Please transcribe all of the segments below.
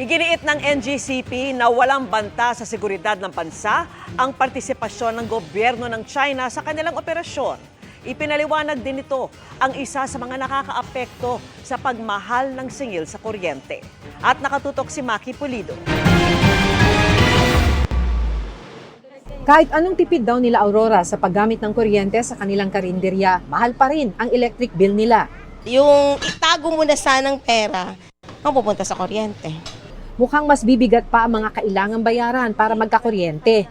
Iginiit ng NGCP na walang banta sa seguridad ng bansa ang partisipasyon ng gobyerno ng China sa kanilang operasyon. Ipinaliwanag din ito ang isa sa mga nakakaapekto sa pagmahal ng singil sa kuryente. At nakatutok si Maki Pulido. Kahit anong tipid daw nila Aurora sa paggamit ng kuryente sa kanilang karinderya, mahal pa rin ang electric bill nila. Yung itago mo na sanang pera, ang pupunta sa kuryente. Mukhang mas bibigat pa ang mga kailangang bayaran para magkakuryente.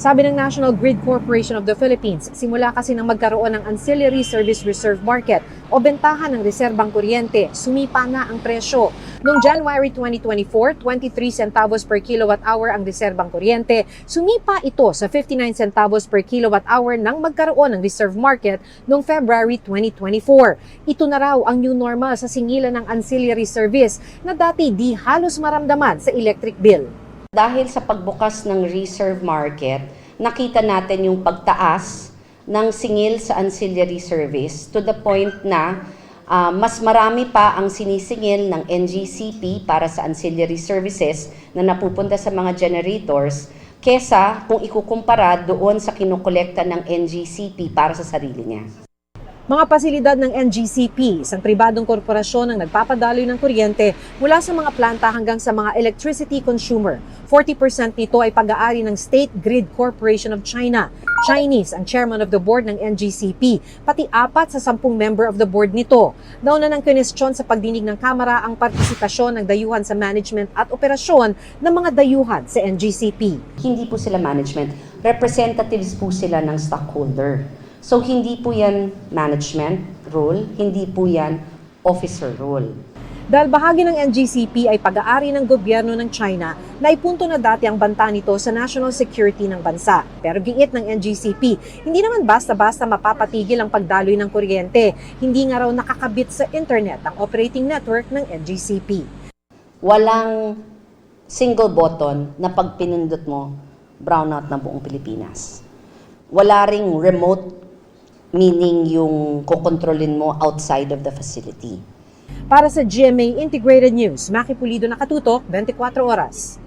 Sabi ng National Grid Corporation of the Philippines, simula kasi nang magkaroon ng Ancillary Service Reserve Market o bentahan ng reserbang kuryente, sumipa na ang presyo. Noong January 2024, 23 centavos per kilowatt hour ang reserbang kuryente. Sumipa ito sa 59 centavos per kilowatt hour nang magkaroon ng reserve market noong February 2024. Ito na raw ang new normal sa singilan ng ancillary service na dati di halos maramdaman sa electric bill. Dahil sa pagbukas ng reserve market, nakita natin yung pagtaas ng singil sa ancillary service to the point na ah, mas marami pa ang sinisingil ng NGCP para sa ancillary services na napupunta sa mga generators kesa kung ikukumpara doon sa kinukolekta ng NGCP para sa sarili niya. Mga pasilidad ng NGCP, isang pribadong korporasyon ang nagpapadaloy ng kuryente mula sa mga planta hanggang sa mga electricity consumer. 40% nito ay pag-aari ng State Grid Corporation of China. Chinese ang chairman of the board ng NGCP, pati apat sa sampung member of the board nito. Nauna ng kinestyon sa pagdinig ng Kamara ang partisipasyon ng dayuhan sa management at operasyon ng mga dayuhan sa NGCP. Hindi po sila management, representatives po sila ng stockholder. So hindi po yan management role, hindi po yan officer role. Dahil bahagi ng NGCP ay pag-aari ng gobyerno ng China na ipunto na dati ang banta nito sa national security ng bansa. Pero giit ng NGCP, hindi naman basta-basta mapapatigil ang pagdaloy ng kuryente. Hindi nga raw nakakabit sa internet ang operating network ng NGCP. Walang single button na pag pinindot mo, brownout na buong Pilipinas. Wala ring remote meaning yung kukontrolin mo outside of the facility. Para sa GMA Integrated News, Maki Pulido nakatutok, 24 oras.